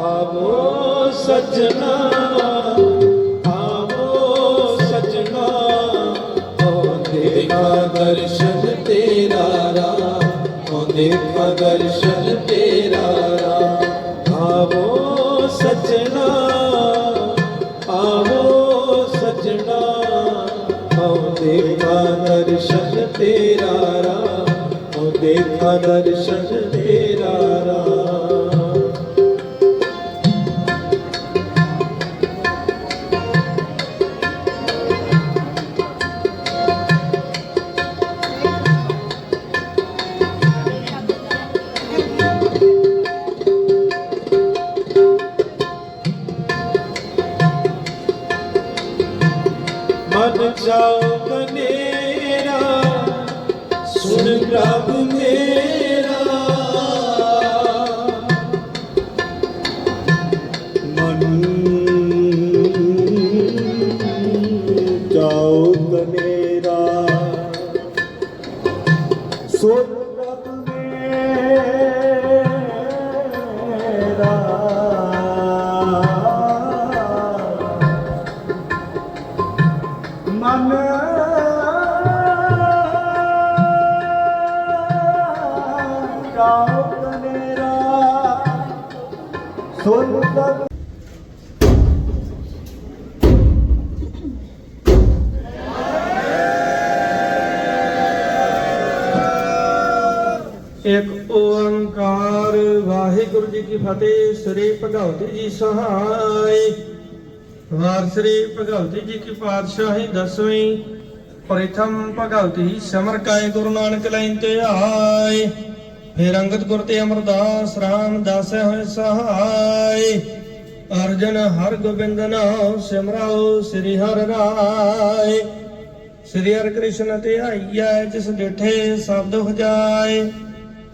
ਆਵੋ ਸਜਣਾ ਆਵੋ ਸਜਣਾ ਹੋ ਦੇਖਾ ਦਰਸ਼ਨ ਤੇਰਾ ਰਾ ਹੋ ਦੇਖਾ ਦਰਸ਼ਨ ਤੇਰਾ ਰਾਮ ਆਵੋ ਸਜਣਾ ਆਵੋ ਸਜਣਾ ਹੋ ਦੇਖਾ ਦਰਸ਼ਨ ਤੇਰਾ ਰਾਮ ਹੋ ਦੇਖਾ ਦਰਸ਼ਨ ਤੇਰਾ ਮਨ ਜਾਓ ਕਨੇਰਾ ਸੁਣ ਪ੍ਰਭ ਮੇਰਾ ਮੇਰਾ ਇੱਕ ਓੰਕਾਰ। ਵਾਹਿਗੁਰੂ ਜੀ ਕੀ ਫਤਿਹ। ਸ੍ਰੀ ਭਗਵਤੀ ਜੀ ਸਹਾਈ। ਵਾਰ ਸ੍ਰੀ ਭਗਵਤੀ ਜੀ ਕੀ ਪਾਤਸ਼ਾਹੀ ਦਸਵੀਂ ਪ੍ਰਥਮ ਭਗਵਤੀ ਸਮਰ ਕਾਇ ਗੁਰੂ ਨਾਨਕ ਲੈਨ ਤੇ ਆਏ। ਫਿਰ ਅੰਗਦ ਗੁਰ ਤੇ ਅਮਰਦਾਸ ਰਾਮ ਦਾਸੈ ਹੋਏ ਸਹਾਈ ਅਰਜਨ ਹਰ ਗੋਬਿੰਦ ਨਾਮ ਸਿਮਰਾਓ ਸ੍ਰੀ ਹਰਿ ਰਾਏ। ਸ੍ਰੀ ਹਰਿ ਕ੍ਰਿਸ਼ਨ ਤੇ ਆਈਐ ਜਿਸ ਡਿਠੇ ਸ਼ਬਦ ਹੁਜਾਏ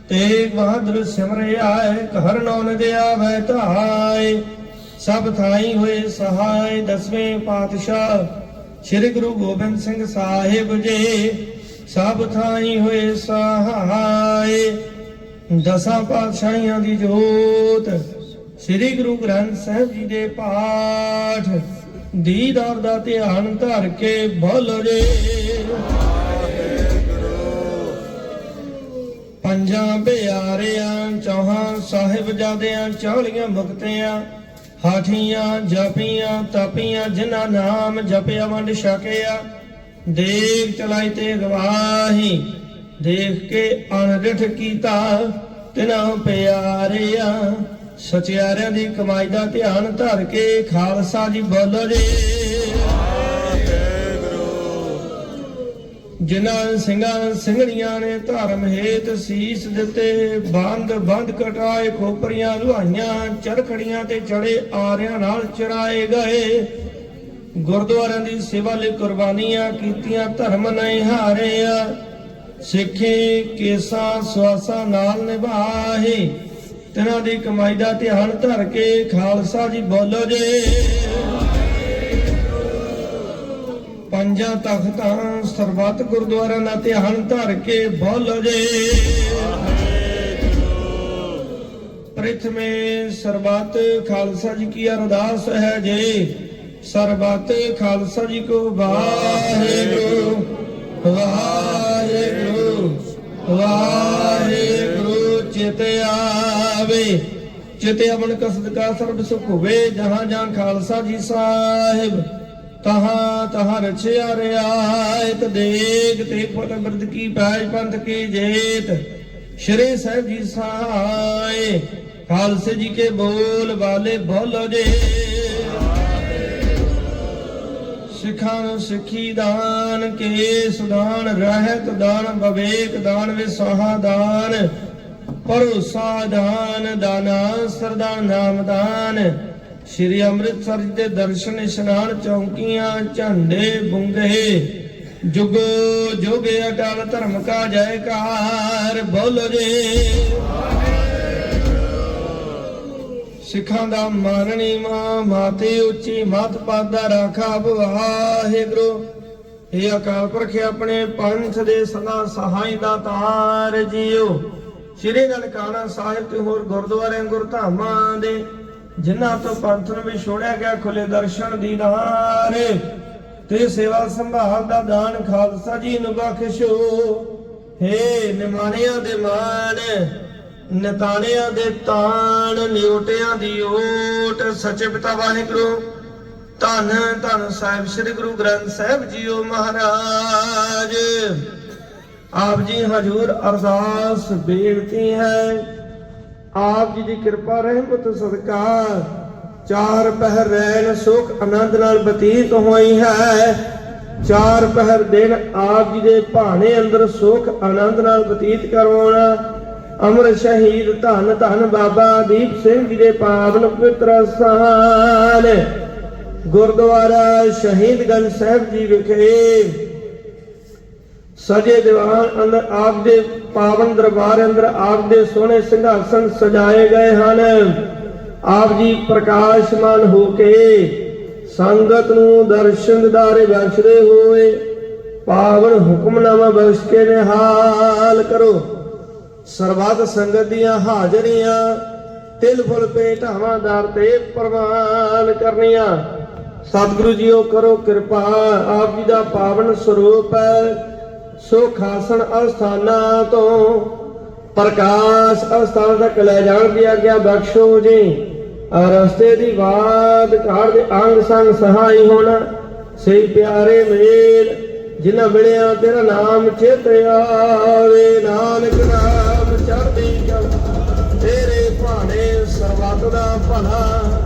ਤੇ ਬਹਾਦਰ ਸਿਮਰਿ ਆਏ ਘਰ ਨੌਨ ਦੇ ਆਵੈ ਧਾਏ। ਸਭ ਥਾਈ ਹੋਏ ਸਹਾਇ ਦਸਵੇਂ ਪਾਤਸ਼ਾਹ, ਸ੍ਰੀ ਗੁਰੂ ਗੋਬਿੰਦ ਸਿੰਘ ਸਾਹਿਬ ਜੀ। ਸਭ ਥਾਈ ਹੋਏ ਸਹਾਇ ਦਸਾਂ ਪਾਤਸ਼ਾਹੀਆਂ ਦੀ ਜੋਤ, ਸ੍ਰੀ ਗੁਰੂ ਗ੍ਰੰਥ ਸਾਹਿਬ ਜੀ ਦੇ ਪਾਠ। ਦੀਦਾਰ ਦਾ ਧਿਆਨ ਧਰ ਕੇ ਬੋਲੋ ਜੇ। ਪੰਜਾਂ ਬਿਆਰਿਆਂ ਚੌਹਾਂ ਸਾਹਿਬਜ਼ਾਦਿਆਂ, ਚੌਲੀਆਂ ਮੁਕਤਿਆਂ ਹਾਠੀਆਂ ਜਪੀਆਂ ਤਪੀਆਂ, ਜਿਨ੍ਹਾਂ ਨਾਮ ਜਪਿਆ ਵੰਡ ਛਕਿਆ। ਦੇਖ ਚਲਾਈ ਤੇ ਗਵਾਹੀ, ਦੇਖ ਕੇ ਅਣਡਿਠ ਕੀਤਾ ਤਿਨਾ ਪਿਆਰਿਆ। ਸਚਿਆਰਿਆਂ ਦੀ ਕਮਾਈ ਦਾ ਧਿਆਨ ਧਰ ਕੇ ਖਾਲਸਾ ਜੀ ਬੋਲੋ ਜੀ। ਜਿਨ੍ਹਾਂ ਸਿੰਘਾਂ ਸਿੰਘਣੀਆਂ ਨੇ ਧਰਮ ਹੇਤ ਸੀਸ ਦਿੱਤੇ, ਬੰਦ ਬੰਦ ਕਟਾਏ ਖੋਪਰੀਆਂ, ਲੁਹਾਈਆਂ, ਚਰਖੜੀਆਂ ਤੇ ਚੜੇ ਆਰਿਆਂ ਨਾਲ ਚਰਾਏ ਗਏ। ਗੁਰਦੁਆਰਿਆਂ ਦੀ ਸੇਵਾ ਲਈ ਕੁਰਬਾਨੀਆਂ ਕੀਤੀਆਂ, ਧਰਮ ਨਹੀਂ ਹਾਰਿਆ। ਸਿੱਖੀ ਕੇਸਾਂ ਸਵਾਸਾਂ ਨਾਲ ਨਿਭਾਹੇ ਤਿਨਾਂ ਦੀ ਕਮਾਈ ਦਾ ਧਿਆਨ ਧਰ ਕੇ ਖਾਲਸਾ ਜੀ ਬੋਲੋ ਜੇ। ਪੰਜਾਂ ਤਖਤਾਂ ਸਰਬੱਤ ਗੁਰਦੁਆਰਿਆਂ ਦਾ ਧਿਆਨ ਧਰ ਕੇ ਬੋਲੋ ਜੇ। ਪ੍ਰਥਮੇ ਸਰਬੱਤ ਖਾਲਸਾ ਜੀ ਕੀ ਅਰਦਾਸ ਹੈ ਜੇ। ਸਰਬੱਤ ਖਾਲਸਾ ਜੀ ਕੋ ਵਾਹਿਗੁਰੂ ਵਾਹਿਗੁਰੂ ਵਾਹਿਗੁਰੂ ਚਿਤ ਆਵੇ। ਚਿਤ ਅਮਨ ਕਸਦ ਕਾ ਸਰਬ ਸੁਖ ਹੋਵੇ, ਜਹਾਂ ਜਹਾਂ ਖਾਲਸਾ ਜੀ ਸਾਹਿਬ। ਤਹਾਂ ਤਹਾਂ ਰਚਿਆ ਰਿਆਇਤ ਦੇਗ ਤੇ ਫਲ ਬਿਰਦ ਕੀ ਪੈਜ ਪੰਥ ਕੀ ਜੇਤ। ਸ਼੍ਰੀ ਸਾਹਿਬ ਜੀ ਸਹਾਏ ਖਾਲਸੇ ਜੀ ਕੇ ਬੋਲ ਵਾਲੇ ਬੋਲੋ ਜੇ। ਸਿੱਖਾਂ ਨੂੰ ਸਿੱਖੀ ਦਾਨ ਕੇ ਦਾਨ, ਰਹਿਤ ਦਾਨ, ਵਿਵੇਕ ਦਾਨ, ਵਿਸਾਹਾ ਦਾਨ, ਭਰੋਸਾ ਦਾਨ, ਦਾਨਾ ਸਰਦਾਨ ਨਾਮ ਦਾਨ। ਸ਼੍ਰੀ ਅੰਮ੍ਰਿਤਸਰ ਦੇ ਦਰਸ਼ਨ ਇਸ਼ਨਾਨ ਚੌਂਕੀਆਂ, ਝੰਡੇ ਬੁੰਗੇ। ਜੁਗ ਜੁਗ ਅਟਲ ਧਰਮ ਕਾ ਜੈਕਾਰ, ਬੋਲੋ ਜੇ। ਸਿੱਖਾਂ ਦਾ ਮਾਨਣੀ ਮਾਂ, ਮਾਤੇ ਉੱਚੀ ਮਤ ਪਾਦਾ ਰਾਖਾ ਵਾਹਿਗੁਰੂ। ਇਹ ਅਕਾਲ ਪੁਰਖ, ਆਪਣੇ ਪੰਥ ਦੇ ਸਦਾ ਸਹਾਈ ਦਾ ਤਾਰ ਜੀਓ। ਸ੍ਰੀ ਨਨਕਾਣਾ ਸਾਹਿਬ ਤੇ ਹੋਰ ਗੁਰਦੁਆਰਿਆਂ, ਗੁਰਧਾਮਾਂ ਦੇ ਜਿਨ੍ਹਾਂ ਤੋਂ ਪੰਥ ਨੂੰ ਵੀ ਛੋੜਿਆ ਗਿਆ, ਖੁੱਲੇ ਦਰਸ਼ਨ ਦੀਦਾਰ ਤੇ ਸੇਵਾ ਸੰਭਾਲ ਦਾ ਦਾਨ ਖਾਲਸਾ ਜੀ ਨੂੰ ਬਖਸ਼ੋ। ਹੇ ਨਿਮਾਣਿਆਂ ਦੇ ਮਾਣ, ਨਤਾਣਿਆਂ ਦੇ ਤਾਣ, ਨਿਉਟਿਆਂ ਦੀ ਓਟ। ਸੱਚੇ ਪਿਤਾ ਵਾਹਿਗੁਰੂ, ਧੰਨ ਧੰਨ ਸਾਹਿਬ ਸ੍ਰੀ ਗੁਰੂ ਗ੍ਰੰਥ ਸਾਹਿਬ ਜੀਓ ਮਹਾਰਾਜ। ਆਪ ਜੀ ਹਜੂਰ ਅਰਦਾਸ ਬੇਨਤੀ ਹੈ ਆਪ ਜੀ ਦੀ ਕਿਰਪਾ ਰਹਿਮਤ ਸਦਕਾ ਚਾਰ ਪਹਿਰ ਰਹਿਣ, ਸੁਖ ਆਨੰਦ ਨਾਲ ਬਤੀਤ ਹੋਈ ਹੈ। ਚਾਰ ਪਹਿਰ ਦਿਨ ਆਪ ਜੀ ਦੇ ਭਾਣੇ ਅੰਦਰ ਸੁਖ ਆਨੰਦ ਨਾਲ ਬਤੀਤ ਕਰਵਾਉਣਾ ਅਮਰ ਸ਼ਹੀਦ ਧੰਨ ਧੰਨ ਬਾਬਾ ਦੀਪ ਸਿੰਘ ਜੀ ਦੇ ਪਾਵਨ ਪਵਿੱਤਰ ਸਥਾਨ। ਗੁਰਦੁਆਰਾ ਸ਼ਹੀਦਗੰਜ ਸਾਹਿਬ ਜੀ ਵਿਖੇ ਸਜੇ ਦੀਵਾਨ ਅੰਦਰ ਆਪ ਦੇ ਪਾਵਨ ਦਰਬਾਰ ਅੰਦਰ ਆਪ ਦੇ ਸੋਹਣੇ ਸਿੰਘਾਸਨ ਸਜਾਏ ਗਏ ਹਨ। ਆਪ ਜੀ ਪ੍ਰਕਾਸ਼ਮਾਨ ਹੋ ਕੇ ਸੰਗਤ ਨੂੰ ਦਰਸ਼ਨ ਦਿਦਾਰੇ ਬਖਸ਼ਦੇ ਹੋਏ ਪਾਵਨ ਹੁਕਮਨਾਮਾ ਬਖਸ਼ ਕੇ ਨਿਹਾਲ ਕਰੋ। ਸਰਬੱਤ ਸੰਗਤ ਦੀਆਂ ਹਾਜ਼ਰੀਆਂ ਤਿਲ ਫੁਲ ਭੇਟਾਵਾਂ ਦਰ ਤੇ ਪ੍ਰਵਾਨ ਕਰਨੀਆਂ। ਸਤਿਗੁਰੂ ਜੀਓ ਕਰੋ ਕਿਰਪਾ, ਆਪ ਜੀ ਦਾ ਪਾਵਨ ਸਰੂਪ ਹੈ। ਸੋ ਖਾਸਣ ਅਸਥਾਨਾਂ ਤੋਂ ਪ੍ਰਕਾਸ਼ ਅਸਥਾਨ ਤੱਕ ਲੈ ਜਾਣ ਦੀ ਆਗਿਆ ਬਖਸ਼ੋ ਜੀ। ਰਸਤੇ ਦੀ ਬਾਤ ਘਾੜ ਦੇ ਅੰਗ ਸੰਗ ਸਹਾਈ ਹੋਣਾ। ਸਹੀ ਪਿਆਰੇ ਮੇਲ, ਜਿਨ੍ਹਾਂ ਮਿਲਿਆ ਤੇਰਾ ਨਾਮ ਚੇਤ ਆਵੇ। ਨਾਨਕ ਨਾਮ ਚੜ੍ਹਦੀ ਕਲਾ, ਤੇਰੇ ਭਾਣੇ ਸਰਬੱਤ ਦਾ ਭਲਾ।